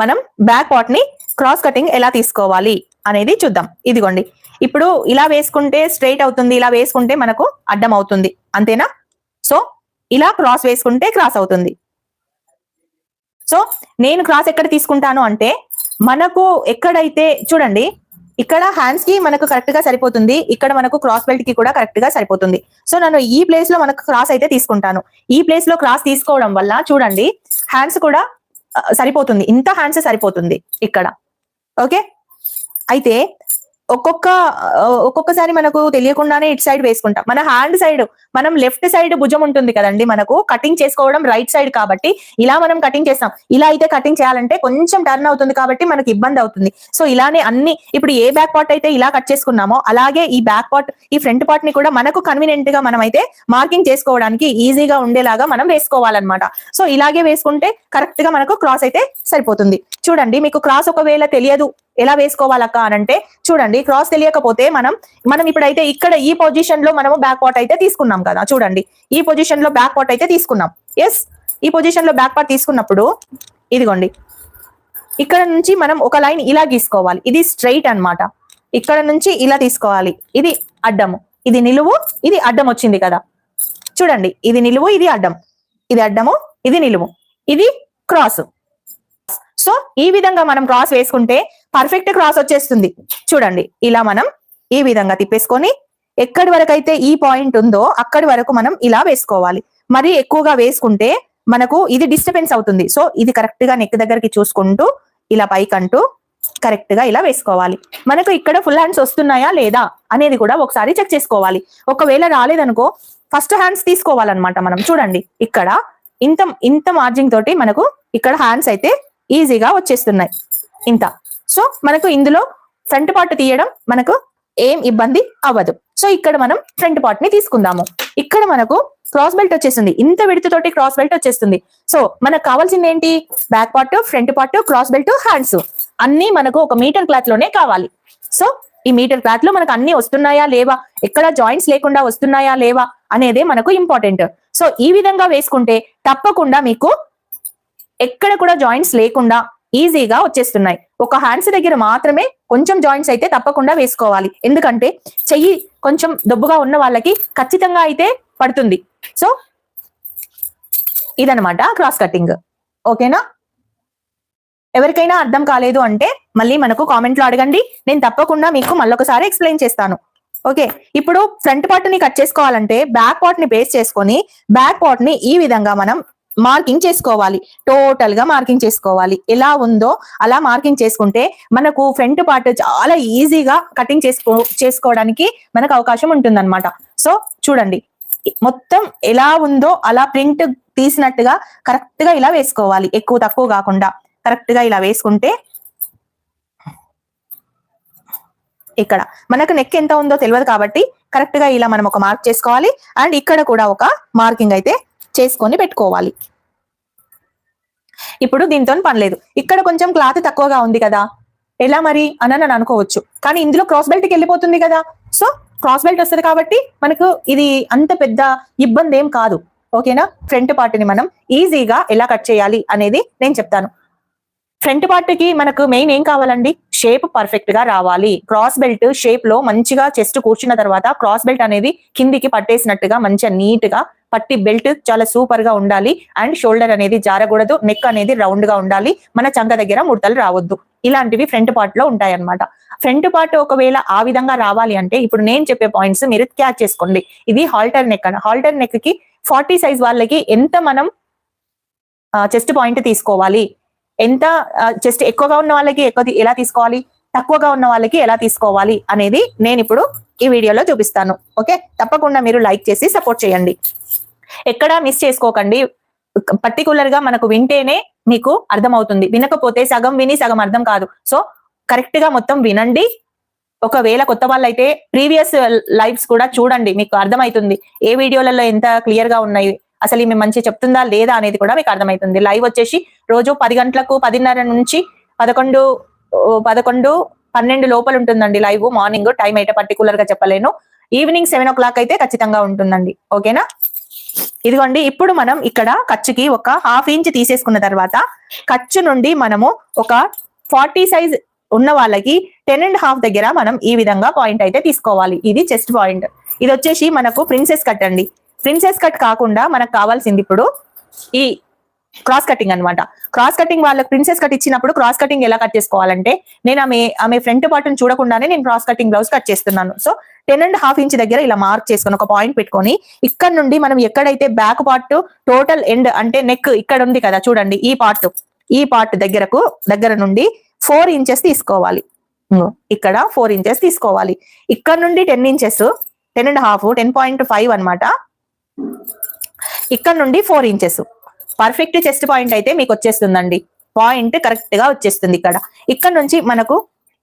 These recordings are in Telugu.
మనం బ్యాక్ పార్ట్ని క్రాస్ కటింగ్ ఎలా తీసుకోవాలి అనేది చూద్దాం. ఇదిగోండి. ఇప్పుడు ఇలా వేసుకుంటే స్ట్రైట్ అవుతుంది ఇలా వేసుకుంటే మనకు అడ్డం అవుతుంది. అంతేనా? సో ఇలా క్రాస్ వేసుకుంటే క్రాస్ అవుతుంది. సో నేను క్రాస్ ఎక్కడ తీసుకుంటాను అంటే మనకు ఎక్కడైతే చూడండి ఇక్కడ హ్యాండ్స్కి మనకు కరెక్ట్గా సరిపోతుంది ఇక్కడ మనకు క్రాస్ బెల్ట్కి కూడా కరెక్ట్గా సరిపోతుంది. సో నేను ఈ ప్లేస్లో మనకు క్రాస్ అయితే తీసుకుంటాను. ఈ ప్లేస్లో క్రాస్ తీసుకోవడం వల్ల చూడండి హ్యాండ్స్ కూడా సరిపోతుంది. ఇంత హ్యాండ్స్ సరిపోతుంది ఇక్కడ. ఓకే? అయితే ఒక్కొక్క ఒక్కొక్కసారి మనకు తెలియకుండానే ఇటు సైడ్ వేసుకుంటాం. మన హ్యాండ్ సైడ్ మనం లెఫ్ట్ సైడ్ భుజం ఉంటుంది కదండి మనకు కటింగ్ చేసుకోవడం రైట్ సైడ్ కాబట్టి ఇలా మనం కటింగ్ చేస్తాం. ఇలా అయితే కటింగ్ చేయాలంటే కొంచెం టర్న్ అవుతుంది కాబట్టి మనకి ఇబ్బంది అవుతుంది. సో ఇలానే అన్ని ఇప్పుడు ఏ బ్యాక్ పార్ట్ అయితే ఇలా కట్ చేసుకున్నామో అలాగే ఈ బ్యాక్ పార్ట్ ఈ ఫ్రంట్ పార్ట్ని కూడా మనకు కన్వీనియంట్గా మనం అయితే మార్కింగ్ చేసుకోవడానికి ఈజీగా ఉండేలాగా మనం వేసుకోవాలన్నమాట. సో ఇలాగే వేసుకుంటే కరెక్ట్గా మనకు క్రాస్ అయితే సరిపోతుంది. చూడండి మీకు క్రాస్ ఒకవేళ తెలియదు ఎలా వేసుకోవాలక్క అని అంటే చూడండి క్రాస్ తెలియకపోతే మనం మనం ఇప్పుడైతే ఇక్కడ ఈ పొజిషన్లో మనము బ్యాక్ పార్ట్ అయితే తీసుకున్నాం కదా చూడండి ఈ పొజిషన్లో బ్యాక్ పార్ట్ అయితే తీసుకున్నాం. ఎస్ ఈ పొజిషన్లో బ్యాక్ పార్ట్ తీసుకున్నప్పుడు ఇదిగోండి ఇక్కడ నుంచి మనం ఒక లైన్ ఇలా గీసుకోవాలి ఇది స్ట్రైట్ అన్నమాట. ఇక్కడ నుంచి ఇలా తీసుకోవాలి ఇది అడ్డము ఇది నిలువు ఇది అడ్డం వచ్చింది కదా. చూడండి ఇది నిలువు ఇది అడ్డం ఇది అడ్డము ఇది నిలువు ఇది క్రాస్ సో ఈ విధంగా మనం క్రాస్ వేసుకుంటే పర్ఫెక్ట్ క్రాస్ వచ్చేస్తుంది. చూడండి ఇలా మనం ఈ విధంగా తిప్పేసుకొని ఎక్కడి వరకు అయితే ఈ పాయింట్ ఉందో అక్కడి వరకు మనం ఇలా వేసుకోవాలి. మరి ఎక్కువగా వేసుకుంటే మనకు ఇది డిస్టర్బెన్స్ అవుతుంది. సో ఇది కరెక్ట్గా నెక్ దగ్గరికి చూసుకుంటూ ఇలా పైకంటూ కరెక్ట్గా ఇలా వేసుకోవాలి. మనకు ఇక్కడ ఫుల్ హ్యాండ్స్ వస్తున్నాయా లేదా అనేది కూడా ఒకసారి చెక్ చేసుకోవాలి. ఒకవేళ రాలేదనుకో ఫస్ట్ హ్యాండ్స్ తీసుకోవాలన్నమాట మనం. చూడండి ఇక్కడ ఇంత ఇంత మార్జింగ్ తోటి మనకు ఇక్కడ హ్యాండ్స్ అయితే ఈజీగా వచ్చేస్తున్నాయి. ఇంత. సో మనకు ఇందులో ఫ్రంట్ పార్ట్ తీయడం మనకు ఏం ఇబ్బంది అవ్వదు. సో ఇక్కడ మనం ఫ్రంట్ పార్ట్ని తీసుకుందాము. ఇక్కడ మనకు క్రాస్ బెల్ట్ వచ్చేస్తుంది ఇంత విడత క్రాస్ బెల్ట్ వచ్చేస్తుంది. సో మనకు కావాల్సింది ఏంటి? Back part front part cross belt hands అన్ని మనకు ఒక మీటర్ క్లాత్లోనే కావాలి. సో ఈ మీటర్ క్లాత్లో మనకు అన్ని వస్తున్నాయా? లేవా? ఎక్కడ జాయింట్స్ లేకుండా వస్తున్నాయా? లేవా? అనేదే మనకు ఇంపార్టెంట్ సో ఈ విధంగా వేసుకుంటే తప్పకుండా మీకు ఎక్కడ కూడా జాయింట్స్ లేకుండా ఈజీగా వచ్చేస్తున్నాయి. ఒక హ్యాండ్స్ దగ్గర మాత్రమే కొంచెం జాయింట్స్ అయితే తప్పకుండా వేసుకోవాలి. ఎందుకంటే చెయ్యి కొంచెం దొబ్బుగా ఉన్న వాళ్ళకి ఖచ్చితంగా అయితే పడుతుంది. సో ఇదనమాట క్రాస్ కటింగ్ ఓకేనా? ఎవరికైనా అర్థం కాలేదు అంటే మళ్ళీ మనకు కామెంట్లో అడగండి. నేను తప్పకుండా మీకు మళ్ళొకసారి ఎక్స్ప్లెయిన్ చేస్తాను. ఓకే ఇప్పుడు ఫ్రంట్ పార్ట్ని కట్ చేసుకోవాలంటే బ్యాక్ పార్ట్ని బేస్ చేసుకొని బ్యాక్ పార్ట్ని ఈ విధంగా మనం మార్కింగ్ చేసుకోవాలి. టోటల్గా మార్కింగ్ చేసుకోవాలి. ఎలా ఉందో అలా మార్కింగ్ చేసుకుంటే మనకు ఫ్రంట్ పార్ట్ చాలా ఈజీగా కటింగ్ చేసుకో చేసుకోవడానికి మనకు అవకాశం ఉంటుందన్నమాట. సో చూడండి. మొత్తం ఎలా ఉందో అలా ప్రింట్ తీసినట్టుగా కరెక్ట్గా ఇలా వేసుకోవాలి. ఎక్కువ తక్కువ కాకుండా కరెక్ట్గా ఇలా వేసుకుంటే ఇక్కడ మనకు నెక్ ఎంత ఉందో తెలియదు కాబట్టి కరెక్ట్గా ఇలా మనం ఒక మార్క్ చేసుకోవాలి. అండ్ ఇక్కడ కూడా ఒక మార్కింగ్ అయితే చేసుకొని పెట్టుకోవాలి. ఇప్పుడు దీంతో పని లేదు. ఇక్కడ కొంచెం క్లాత్ తక్కువగా ఉంది కదా. ఎలా మరి? అని అని అనుకోవచ్చు. కానీ ఇందులో క్రాస్ బెల్ట్కి వెళ్ళిపోతుంది కదా. సో క్రాస్ బెల్ట్ వస్తుంది కాబట్టి మనకు ఇది అంత పెద్ద ఇబ్బంది ఏం కాదు. ఓకేనా? ఫ్రంట్ పార్ట్ని మనం ఈజీగా ఎలా కట్ చేయాలి అనేది నేను చెప్తాను. ఫ్రంట్ పార్ట్కి మనకు మెయిన్ ఏం కావాలండి? షేప్ పర్ఫెక్ట్గా రావాలి. క్రాస్ బెల్ట్ షేప్లో మంచిగా చెస్ట్ కూర్చున్న తర్వాత క్రాస్ బెల్ట్ అనేది కిందికి పట్టేసినట్టుగా మంచిగా నీట్గా పట్టి బెల్ట్ చాలా సూపర్గా ఉండాలి. అండ్ షోల్డర్ అనేది జారకూడదు. నెక్ అనేది రౌండ్గా ఉండాలి. మన చంక దగ్గర ముడతలు రావద్దు. ఇలాంటివి ఫ్రంట్ పార్ట్లో ఉంటాయి అన్నమాట ఫ్రంట్ పార్ట్ ఒకవేళ ఆ విధంగా రావాలి అంటే ఇప్పుడు నేను చెప్పే పాయింట్స్ మీరు క్యాచ్ చేసుకోండి. ఇది హాల్టర్ నెక్ అని హాల్టర్ నెక్కి ఫార్టీ సైజ్ వాళ్ళకి ఎంత మనం చెస్ట్ పాయింట్ తీసుకోవాలి? ఎంత చెస్ట్ ఎక్కువగా ఉన్న వాళ్ళకి ఎక్కువ ఎలా తీసుకోవాలి తక్కువగా ఉన్న వాళ్ళకి ఎలా తీసుకోవాలి అనేది నేను ఇప్పుడు ఈ వీడియోలో చూపిస్తాను. ఓకే? తప్పకుండా మీరు లైక్ చేసి సపోర్ట్ చేయండి. ఎక్కడా మిస్ చేసుకోకండి. పర్టికులర్గా మనకు వింటేనే మీకు అర్థమవుతుంది. వినకపోతే సగం విని సగం అర్థం కాదు. సో కరెక్ట్గా మొత్తం వినండి. ఒకవేళ కొత్త వాళ్ళైతే ప్రీవియస్ లైవ్స్ కూడా చూడండి. మీకు అర్థమవుతుంది. ఏ వీడియోలలో ఎంత క్లియర్గా ఉన్నాయి అసలు ఈమె మంచి చెప్తుందా లేదా అనేది కూడా మీకు అర్థమవుతుంది. లైవ్ వచ్చేసి రోజు పది గంటలకు పదిన్నర నుంచి పదకొండు పదకొండు పన్నెండు లోపల ఉంటుందండి లైవ్ మార్నింగ్ టైం అయితే పర్టికులర్గా చెప్పలేను. ఈవినింగ్ సెవెన్ ఓ క్లాక్ అయితే ఖచ్చితంగా ఉంటుందండి. ఓకేనా ఇదిగోండి ఇప్పుడు మనం ఇక్కడ ఖర్చుకి ఒక హాఫ్ ఇంచ్ తీసేసుకున్న తర్వాత ఖర్చు నుండి మనము ఒక ఫార్టీ సైజ్ ఉన్న వాళ్ళకి టెన్ అండ్ హాఫ్ దగ్గర మనం ఈ విధంగా పాయింట్ అయితే తీసుకోవాలి. ఇది చెస్ట్ పాయింట్ ఇది వచ్చేసి మనకు ప్రిన్సెస్ కట్ అండి. ప్రిన్సెస్ కట్ కాకుండా మనకు కావాల్సింది ఇప్పుడు ఈ క్రాస్ కటింగ్ అన్నమాట. క్రాస్ కటింగ్ వాళ్ళకి ప్రిన్సెస్ కట్ ఇచ్చినప్పుడు క్రాస్ కటింగ్ ఎలా కట్ చేసుకోవాలంటే నేను ఆమె ఆమె ఫ్రంట్ పార్ట్ని చూడకుండానే నేను క్రాస్ కటింగ్ బ్లౌజ్ కట్ చేస్తున్నాను. So ten and half inch దగ్గర ఇలా మార్క్ చేసుకొని ఒక పాయింట్ పెట్టుకొని ఇక్కడ నుండి మనం ఎక్కడైతే బ్యాక్ పార్ట్ టోటల్ ఎండ్ అంటే నెక్ ఇక్కడ ఉంది కదా చూడండి ఈ పార్ట్ ఈ పార్ట్ దగ్గరకు దగ్గర నుండి ఫోర్ ఇంచెస్ తీసుకోవాలి. ఇక్కడ ఫోర్ ఇంచెస్ తీసుకోవాలి. ఇక్కడ నుండి ten inches ten and half ten point five అనమాట ఇక్కడ నుండి four inches perfect chest point అయితే మీకు వచ్చేస్తుందండి. పాయింట్ కరెక్ట్గా వచ్చేస్తుంది ఇక్కడ. ఇక్కడ నుంచి మనకు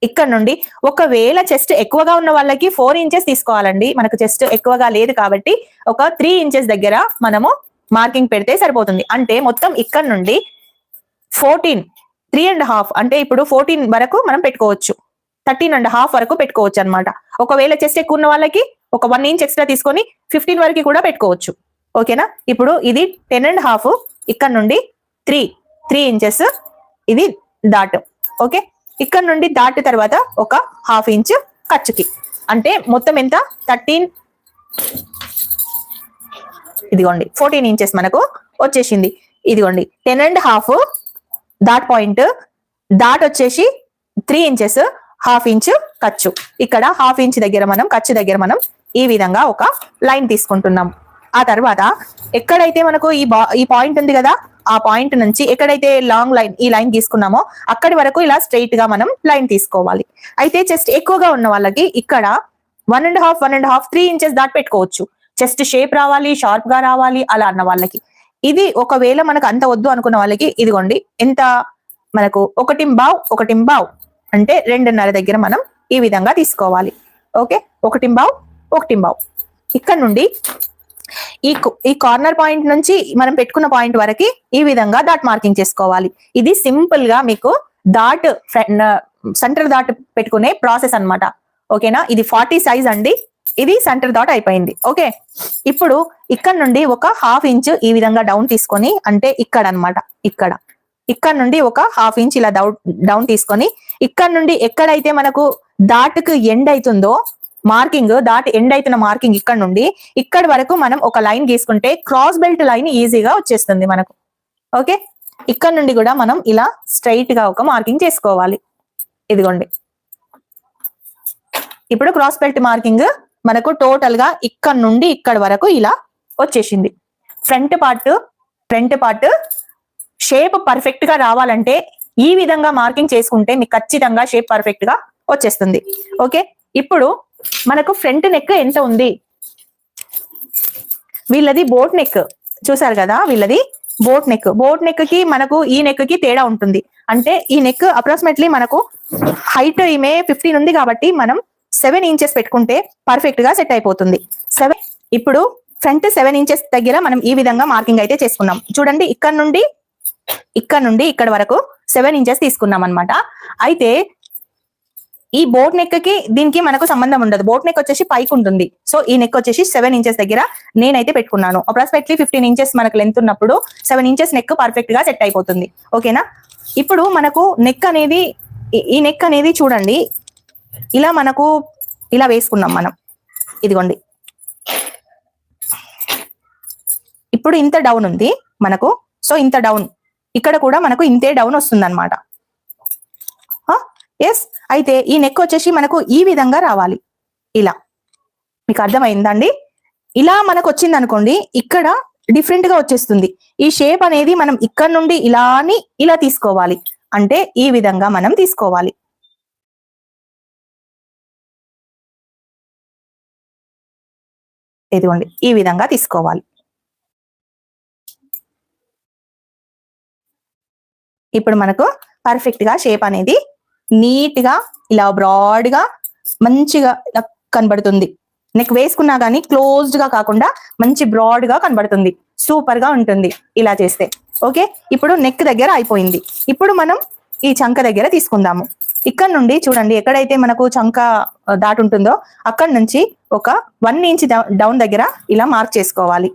ఇక్కడ నుండి ఒకవేళ చెస్ట్ ఎక్కువగా ఉన్న వాళ్ళకి ఫోర్ ఇంచెస్ తీసుకోవాలండి. మనకు చెస్ట్ ఎక్కువగా లేదు కాబట్టి ఒక త్రీ ఇంచెస్ దగ్గర మనము మార్కింగ్ పెడితే సరిపోతుంది. అంటే మొత్తం ఇక్కడ నుండి ఫోర్టీన్ త్రీ అండ్ హాఫ్ అంటే ఇప్పుడు ఫోర్టీన్ వరకు మనం పెట్టుకోవచ్చు. థర్టీన్ అండ్ హాఫ్ వరకు పెట్టుకోవచ్చు అనమాట ఒకవేళ చెస్ట్ ఎక్కువ ఉన్న వాళ్ళకి ఒక వన్ ఇంచ్ ఎక్స్ట్రా తీసుకొని ఫిఫ్టీన్ వరకు కూడా పెట్టుకోవచ్చు. ఓకేనా? ఇప్పుడు ఇది టెన్ అండ్ హాఫ్ ఇక్కడ నుండి త్రీ త్రీ ఇంచెస్ ఇది దాట్. ఓకే? ఇక్కడ నుండి దాట్ తర్వాత ఒక హాఫ్ ఇంచ్ ఖర్చుకి. అంటే మొత్తం ఎంత? థర్టీన్ ఇదిగోండి ఫోర్టీన్ ఇంచెస్ మనకు వచ్చేసింది. ఇదిగోండి ten and half dot point dot వచ్చేసి త్రీ ఇంచెస్ హాఫ్ ఇంచ్ ఖర్చు. ఇక్కడ హాఫ్ ఇంచ్ దగ్గర మనం ఖర్చు దగ్గర మనం ఈ విధంగా ఒక లైన్ తీసుకుంటున్నాం. ఆ తర్వాత ఎక్కడైతే మనకు ఈ బా ఈ పాయింట్ ఉంది కదా ఆ పాయింట్ నుంచి ఎక్కడైతే లాంగ్ లైన్ ఈ లైన్ తీసుకున్నామో అక్కడి వరకు ఇలా స్ట్రైట్గా మనం లైన్ తీసుకోవాలి. అయితే చెస్ట్ ఎక్కువగా ఉన్న వాళ్ళకి ఇక్కడ one and half one and half three inches దాటి పెట్టుకోవచ్చు. చెస్ట్ షేప్ రావాలి షార్ప్గా రావాలి అలా అన్న వాళ్ళకి. ఇది ఒకవేళ మనకు అంత వద్దు అనుకున్న వాళ్ళకి ఇదిగోండి ఎంత మనకు ఒకటి బావ్ ఒకటి బావ్ అంటే రెండున్నర దగ్గర మనం ఈ విధంగా తీసుకోవాలి. ఓకే? ఒకటి బావ్ ఒకటి బావ్. ఇక్కడ నుండి ఈ ఈ కార్నర్ పాయింట్ నుంచి మనం పెట్టుకున్న పాయింట్ వరకు ఈ విధంగా డాట్ మార్కింగ్ చేసుకోవాలి. ఇది సింపుల్గా మీకు డాట్ సెంటర్ డాట్ పెట్టుకునే ప్రాసెస్ అన్నమాట. ఓకేనా ఇది ఫార్టీ సైజ్ అండి. ఇది సెంటర్ డాట్ అయిపోయింది. ఓకే? ఇప్పుడు ఇక్కడ నుండి ఒక హాఫ్ ఇంచ్ ఈ విధంగా డౌన్ తీసుకొని అంటే ఇక్కడ అన్నమాట ఇక్కడ. ఇక్కడ నుండి ఒక హాఫ్ ఇంచ్ ఇలా డౌన్ డౌన్ తీసుకొని ఇక్కడ నుండి ఎక్కడైతే మనకు దాటుకు ఎండ్ అవుతుందో మార్కింగ్ దాటి ఎండ్ అవుతున్న మార్కింగ్ ఇక్కడ నుండి ఇక్కడ వరకు మనం ఒక లైన్ గీసుకుంటే క్రాస్ బెల్ట్ లైన్ ఈజీగా వచ్చేస్తుంది మనకు. ఓకే ఇక్కడ నుండి కూడా మనం ఇలా స్ట్రైట్గా ఒక మార్కింగ్ చేసుకోవాలి. ఇదిగోండి. ఇప్పుడు క్రాస్ బెల్ట్ మార్కింగ్ మనకు టోటల్గా ఇక్కడ నుండి ఇక్కడ వరకు ఇలా వచ్చేసింది. Front part front part shape పర్ఫెక్ట్గా రావాలంటే ఈ విధంగా మార్కింగ్ చేసుకుంటే మీకు ఖచ్చితంగా షేప్ పర్ఫెక్ట్గా వచ్చేస్తుంది. ఓకే? ఇప్పుడు మనకు ఫ్రంట్ నెక్ ఎంత ఉంది? వీళ్ళది బోట్ నెక్ చూసారు కదా? వీళ్ళది బోట్ నెక్ బోట్ నెక్కి మనకు ఈ నెక్కి తేడా ఉంటుంది. అంటే ఈ నెక్ అప్రాక్సిమేట్లీ మనకు హైట్ ఈమె ఫిఫ్టీన్ ఉంది కాబట్టి మనం సెవెన్ ఇంచెస్ పెట్టుకుంటే పర్ఫెక్ట్గా సెట్ అయిపోతుంది. సెవెన్ ఇప్పుడు ఫ్రంట్ సెవెన్ ఇంచెస్ దగ్గర మనం ఈ విధంగా మార్కింగ్ అయితే చేసుకున్నాం. చూడండి ఇక్కడ నుండి ఇక్కడ నుండి ఇక్కడ వరకు సెవెన్ ఇంచెస్ తీసుకున్నాం అనమాట అయితే ఈ బోట్ నెక్కి దీనికి మనకు సంబంధం ఉండదు. బోట్ నెక్ వచ్చేసి పైకి ఉంటుంది. సో ఈ నెక్ వచ్చేసి సెవెన్ ఇంచెస్ దగ్గర నేనైతే పెట్టుకున్నాను. అప్రాక్సిమేట్లీ ఫిఫ్టీన్ ఇంచెస్ మనకు లెంత్ ఉన్నప్పుడు సెవెన్ ఇంచెస్ నెక్ పర్ఫెక్ట్గా సెట్ అయిపోతుంది. ఓకేనా ఇప్పుడు మనకు నెక్ అనేది ఈ నెక్ అనేది చూడండి. ఇలా మనకు ఇలా వేసుకున్నాం మనం. ఇదిగోండి. ఇప్పుడు ఇంత డౌన్ ఉంది మనకు. సో ఇంత డౌన్ ఇక్కడ కూడా మనకు ఇంతే డౌన్ వస్తుంది అనమాట ఎస్ అయితే ఈ నెక్ వచ్చేసి మనకు ఈ విధంగా రావాలి. ఇలా. మీకు అర్థమైందండి? ఇలా మనకు వచ్చింది అనుకోండి ఇక్కడ డిఫరెంట్గా వచ్చేస్తుంది. ఈ షేప్ అనేది మనం ఇక్కడ నుండి ఇలా అని ఇలా తీసుకోవాలి. అంటే ఈ విధంగా మనం తీసుకోవాలి. ఇదిగోండి ఈ విధంగా తీసుకోవాలి. ఇప్పుడు మనకు పర్ఫెక్ట్గా షేప్ అనేది నీట్గా ఇలా బ్రాడ్గా మంచిగా కనబడుతుంది. నెక్ వేసుకున్నా గానీ క్లోజ్డ్గా కాకుండా మంచి బ్రాడ్గా కనబడుతుంది. సూపర్గా ఉంటుంది ఇలా చేస్తే. ఓకే ఇప్పుడు నెక్ దగ్గర అయిపోయింది. ఇప్పుడు మనం ఈ చంక దగ్గర తీసుకుందాము. ఇక్కడ నుండి చూడండి ఎక్కడైతే మనకు చంక దాటు ఉంటుందో అక్కడ నుంచి ఒక వన్ ఇంచ్ డౌన్ దగ్గర ఇలా మార్క్ చేసుకోవాలి.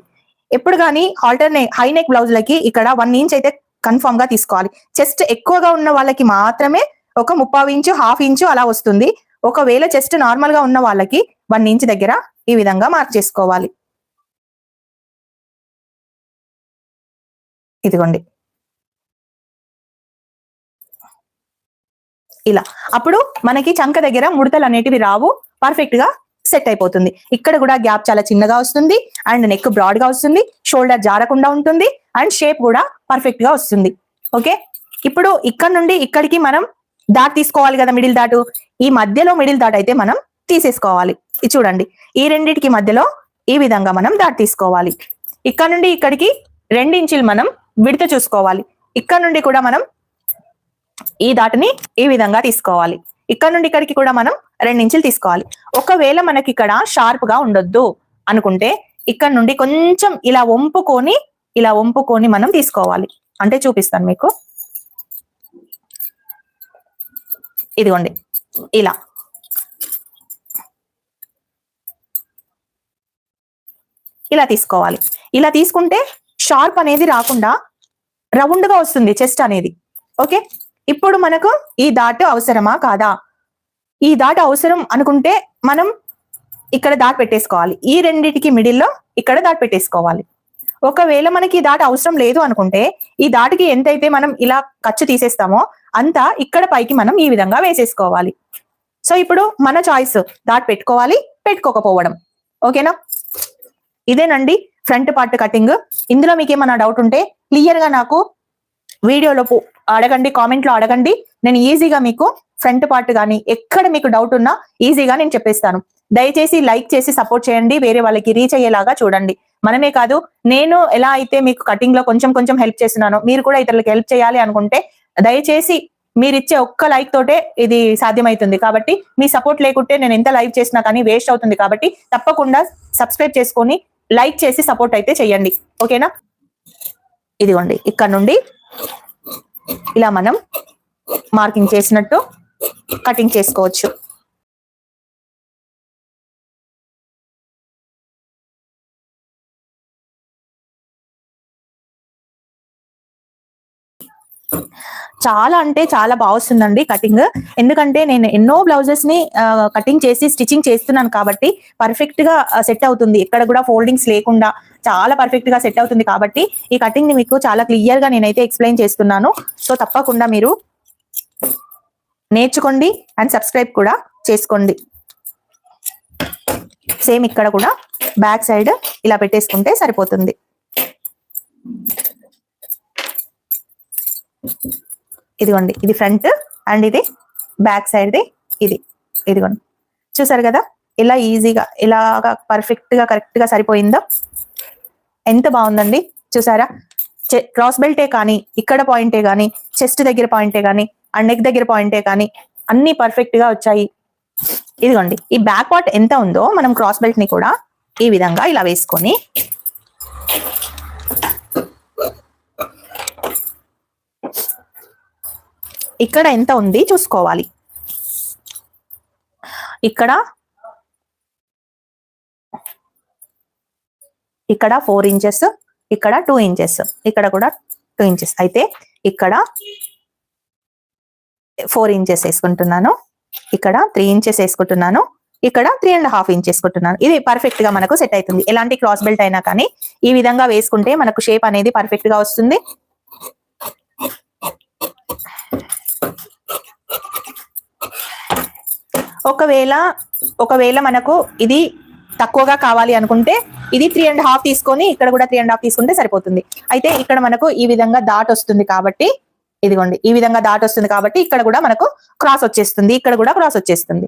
ఎప్పుడు కానీ ఆల్టర్నే హై నెక్ బ్లౌజ్లకి ఇక్కడ వన్ ఇంచ్ అయితే కన్ఫర్మ్గా తీసుకోవాలి. చెస్ట్ ఎక్కువగా ఉన్న వాళ్ళకి మాత్రమే ఒక ముప్పావు ఇంచు హాఫ్ ఇంచు అలా వస్తుంది. ఒకవేళ చెస్ట్ నార్మల్గా ఉన్న వాళ్ళకి వన్ ఇంచ్ దగ్గర ఈ విధంగా మార్క్ చేసుకోవాలి. ఇదిగోండి. ఇలా. అప్పుడు మనకి చంక దగ్గర ముడతలు అనేటివి రావు. పర్ఫెక్ట్గా సెట్ అయిపోతుంది. ఇక్కడ కూడా గ్యాప్ చాలా చిన్నగా వస్తుంది. అండ్ నెక్ బ్రాడ్గా వస్తుంది. షోల్డర్ జారకుండా ఉంటుంది. అండ్ షేప్ కూడా పర్ఫెక్ట్గా వస్తుంది. ఓకే ఇప్పుడు ఇక్కడ నుండి ఇక్కడికి మనం దాట్ తీసుకోవాలి కదా మిడిల్ దాటు ఈ మధ్యలో మిడిల్ దాట్ అయితే మనం తీసేసుకోవాలి. ఇది చూడండి. ఈ రెండింటికి మధ్యలో ఈ విధంగా మనం దాట్ తీసుకోవాలి. ఇక్కడ నుండి ఇక్కడికి రెండు ఇంచులు మనం విడత చూసుకోవాలి. ఇక్కడ నుండి కూడా మనం ఈ దాటిని ఈ విధంగా తీసుకోవాలి. ఇక్కడ నుండి ఇక్కడికి కూడా మనం ఇంచులు తీసుకోవాలి. ఒకవేళ మనకి ఇక్కడ షార్ప్గా ఉండొద్దు అనుకుంటే ఇక్కడ నుండి కొంచెం ఇలా వంపుకొని ఇలా వంపుకొని మనం తీసుకోవాలి. అంటే చూపిస్తాను మీకు. ఇదిగోండి. ఇలా. ఇలా తీసుకోవాలి. ఇలా తీసుకుంటే షార్ప్ అనేది రాకుండా రౌండ్గా వస్తుంది చెస్ట్ అనేది. ఓకే? ఇప్పుడు మనకు ఈ దాటు అవసరమా? కాదా? ఈ దాటు అవసరం అనుకుంటే మనం ఇక్కడ దాటి పెట్టేసుకోవాలి. ఈ రెండింటికి మిడిల్లో ఇక్కడ దాటి పెట్టేసుకోవాలి. ఒకవేళ మనకి ఈ దాటి అవసరం లేదు అనుకుంటే ఈ దాటికి ఎంతైతే మనం ఇలా ఖర్చు తీసేస్తామో అంతా ఇక్కడ పైకి మనం ఈ విధంగా వేసేసుకోవాలి. సో ఇప్పుడు మన చాయిస్ దాటి పెట్టుకోవాలి పెట్టుకోకపోవడం. ఓకేనా? ఇదేనండి ఫ్రంట్ పార్ట్ కటింగ్ ఇందులో మీకు ఏమైనా డౌట్ ఉంటే క్లియర్గా నాకు వీడియోలో అడగండి కామెంట్లో అడగండి. నేను ఈజీగా మీకు ఫ్రంట్ పార్ట్ కానీ ఎక్కడ మీకు డౌట్ ఉన్నా ఈజీగా నేను చెప్పేస్తాను. దయచేసి లైక్ చేసి సపోర్ట్ చేయండి. వేరే వాళ్ళకి రీచ్ అయ్యేలాగా చూడండి. మనమే కాదు నేను ఎలా అయితే మీకు కటింగ్లో కొంచెం కొంచెం హెల్ప్ చేస్తున్నానో మీరు కూడా ఇతరులకు హెల్ప్ చేయాలి అనుకుంటే దయచేసి మీరు ఇచ్చే ఒక్క లైక్ తోటే ఇది సాధ్యమవుతుంది కాబట్టి మీ సపోర్ట్ లేకుంటే నేను ఎంత లైవ్ చేసినా కానీ వేస్ట్ అవుతుంది. కాబట్టి తప్పకుండా సబ్స్క్రైబ్ చేసుకొని లైక్ చేసి సపోర్ట్ అయితే చేయండి. ఓకేనా ఇదిగోండి ఇక్కడ నుండి ఇలా మనం మార్కింగ్ చేసినట్టు కటింగ్ చేసుకోవచ్చు. చాలా అంటే చాలా బాగా వస్తుందండి కటింగ్. ఎందుకంటే నేను ఎన్నో బ్లౌజెస్ని కటింగ్ చేసి స్టిచ్చింగ్ చేస్తున్నాను కాబట్టి పర్ఫెక్ట్గా సెట్ అవుతుంది. ఎక్కడ కూడా ఫోల్డింగ్స్ లేకుండా చాలా పర్ఫెక్ట్గా సెట్ అవుతుంది కాబట్టి ఈ కటింగ్ని మీకు చాలా క్లియర్గా నేనైతే ఎక్స్ప్లెయిన్ చేస్తున్నాను. సో తప్పకుండా మీరు నేర్చుకోండి అండ్ సబ్స్క్రైబ్ కూడా చేసుకోండి. సేమ్ ఇక్కడ కూడా బ్యాక్ సైడ్ ఇలా పెట్టేసుకుంటే సరిపోతుంది. ఇదిగోండి ఇది ఫ్రంట్ అండ్ ఇది బ్యాక్ సైడ్ది ఇది ఇదిగోండి. చూసారు కదా ఇలా ఈజీగా ఎలాగా పర్ఫెక్ట్గా కరెక్ట్గా సరిపోయిందో? ఎంత బాగుందండి చూసారా? క్రాస్ బెల్టే కానీ ఇక్కడ పాయింటే కానీ చెస్ట్ దగ్గర పాయింటే కానీ అండ్ నెక్ దగ్గర పాయింటే కానీ అన్ని పర్ఫెక్ట్గా వచ్చాయి. ఇదిగోండి ఈ బ్యాక్ పార్ట్ ఎంత ఉందో మనం క్రాస్ బెల్ట్ని కూడా ఈ విధంగా ఇలా వేసుకొని ఇక్కడ ఎంత ఉంది చూసుకోవాలి. ఇక్కడ ఇక్కడ ఫోర్ ఇంచెస్ ఇక్కడ టూ ఇంచెస్ ఇక్కడ కూడా టూ ఇంచెస్ అయితే ఇక్కడ ఫోర్ ఇంచెస్ వేసుకుంటున్నాను. ఇక్కడ త్రీ ఇంచెస్ వేసుకుంటున్నాను. ఇక్కడ త్రీ అండ్ హాఫ్ ఇంచ్ వేసుకుంటున్నాను ఇది పర్ఫెక్ట్గా మనకు సెట్ అవుతుంది. ఎలాంటి క్రాస్ బెల్ట్ అయినా కానీ ఈ విధంగా వేసుకుంటే మనకు షేప్ అనేది పర్ఫెక్ట్గా వస్తుంది. ఒకవేళ ఒకవేళ మనకు ఇది తక్కువగా కావాలి అనుకుంటే ఇది త్రీ అండ్ హాఫ్ తీసుకొని ఇక్కడ కూడా త్రీ అండ్ హాఫ్ తీసుకుంటే సరిపోతుంది. అయితే ఇక్కడ మనకు ఈ విధంగా దాట్ వస్తుంది కాబట్టి ఇదిగోండి ఈ విధంగా దాట్ వస్తుంది కాబట్టి ఇక్కడ కూడా మనకు క్రాస్ వచ్చేస్తుంది ఇక్కడ కూడా క్రాస్ వచ్చేస్తుంది.